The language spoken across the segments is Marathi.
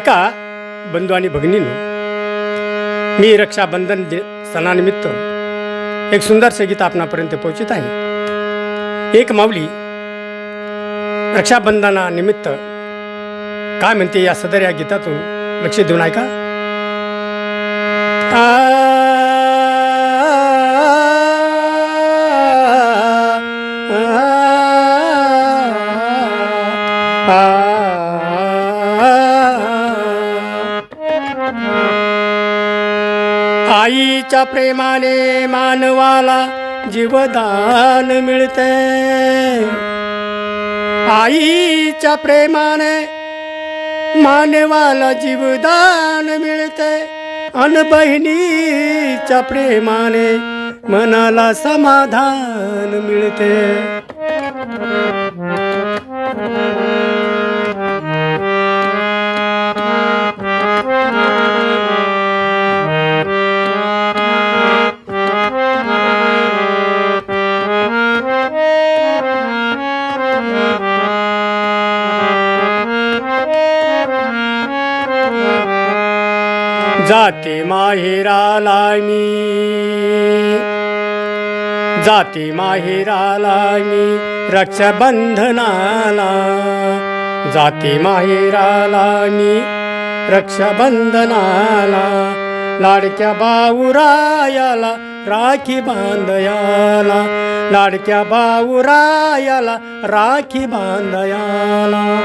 ऐका बंधू आणि भगिनींनो. मी रक्षाबंधन सणानिमित्त एक सुंदरसे गीत आपणापर्यंत पोहोचत आहे. एक माऊली रक्षाबंधनानिमित्त काय म्हणते या सदर या गीतातून लक्ष देऊन ऐका. आईच्या प्रेमाने मानवाला जीवदान मिळते. आईच्या प्रेमाने मानवाला जीवदान मिळते. अन बहिणीच्या प्रेमाने मनाला समाधान मिळते. जाते माहेराला मी जाते माहेराला मी रक्षाबंधनाला. जाते माहेराला मी रक्षाबंधनाला. लाडक्या बाऊरायाला राखी बांधयाला. लाडक्या बाऊरायाला राखी बांधयाला.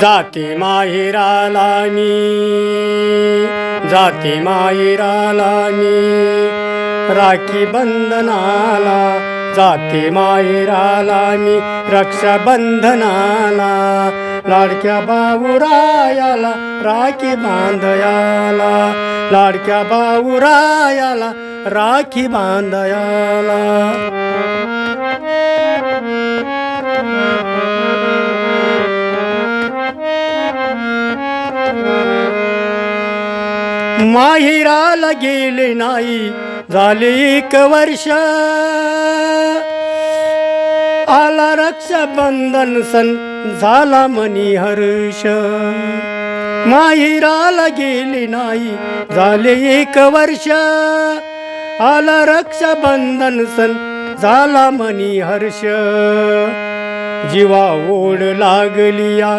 जाते माहेराला मी जाते माहेराला मी राखी बंधनाला जाते माहेराला मी रक्षाबंधनाला लाडक्या बाऊरायाला राखी बांधयाला लाडक्या बाऊरायाला राखी बांधयाला. माहिराला गेले नाही झाले एक वर्ष. आला रक्षाबंधन सण झाला मनी हर्ष. माहिराला गेले नाही झाले एक वर्ष. आला रक्षाबंधन सण झाला मनी हर्ष. जीवा ओढ लागलिया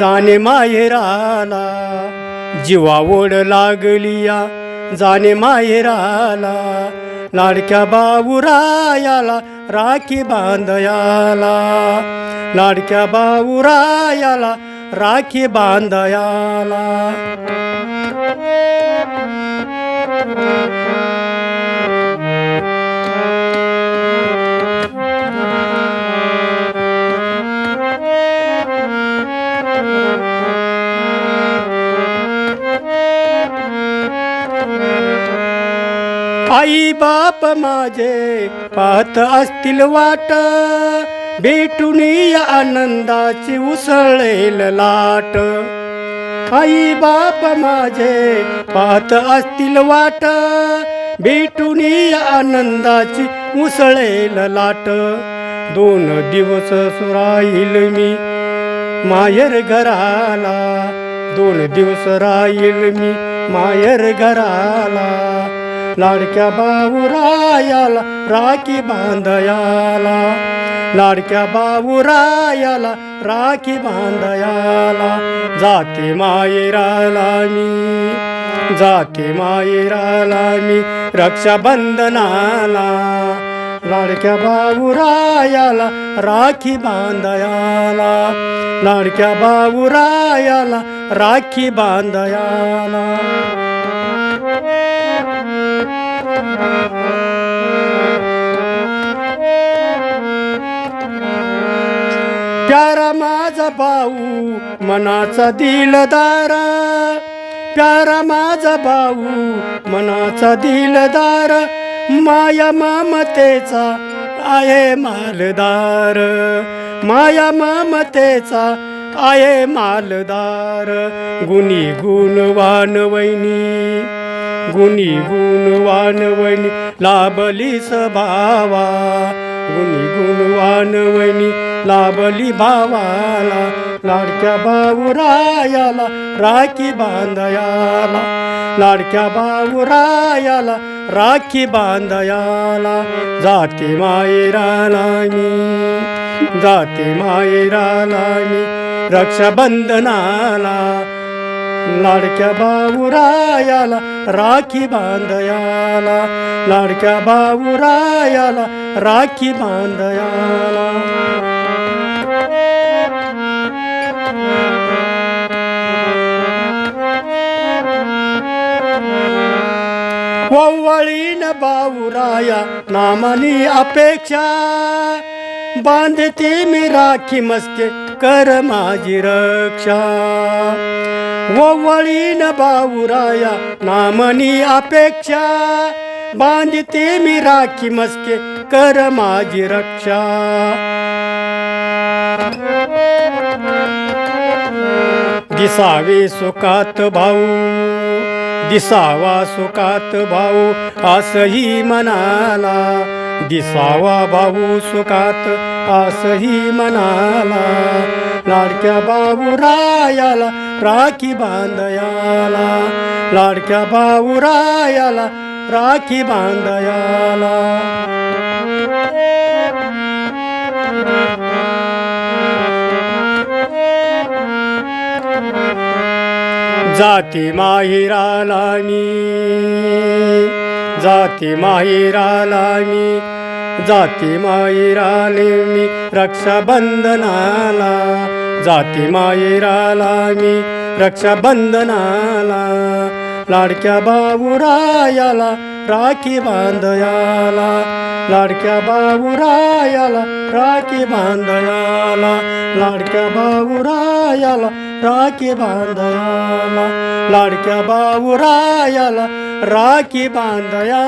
जाणे माहेराला. जीवा ओढ लागलिया जाणे माहेराला लाडक्या बाऊरायाला राखी बांधयाला. लाडक्या बाऊरायाला राखी बांधयाला. बाप माझे पाहत असतील वाट. भेटून या आनंदाची उसळेल लाट. आई बाप माझे पाहत असतील वाट. भेटून या आनंदाची उसळेल लाट. दोन दिवस राहील मी माहेर घराला. दोन दिवस राहील मी माहेर घराला. लाडक्या बाऊरायाला राखी बांधयाला. लाडक्या बाऊरायाला राखी बांधयाला. जाते मायेराला मी जाते मायेराला मी रक्षाबंधनाला. लाडक्या बाऊरायाला राखी बांधयाला. लाडक्या बाऊरायाला राखी बांधयाला. प्यारा माझा भाऊ मनाचा दिलदार. प्यारा माझा भाऊ मनाचा दिलदार. माया मामतेचा आहे मालदार. माया मामतेचा आहे मालदार. गुणी गुणवान वैनी गुणी गुणवान वैनी लाभली भावा गुणी गुणवान वैनी लाभली भावाला. लाडक्या बाऊरायाला राखी बांधयाला. लाडक्या बाऊरायाला राखी बांधयाला. जाते मायराला मी जाते मायराला मी रक्षाबंधनाला. लाडक्या बाऊरायाला राखी बांधयाला. लाडक्या बाऊरायाला राखी बांधयाला. वळीन बाऊराया नामानी अपेक्षा. बांधते मी राखी मस्के कर माझी रक्षा. वळीन बाऊराया नामनी अपेक्षा. बांधते मी राखी मस्के कर माझी रक्षा. दिसावे सुखात भाऊ दिसावा सुखात भाऊ असही मनाला दिसावा भाऊ सुखात असही म्हणाला. लाडक्या बाबूरायाला राखी बांधयाला. लाडक्या बाबूरायाला राखी बांधयाला. जाती माहिराला मी जाती माहिराला मी जाती माहिराले मी रक्षाबंधनाला जाती माहिराला मी रक्षाबंधनाला लाडक्या बाबुरायाला राखी बांधयाला लाडक्या बाबुरायाला राखी बांधयाला लाडक्या बाबुरायाला राखी बांधयाला लाडक्या बाबूरायाला राखी बांधया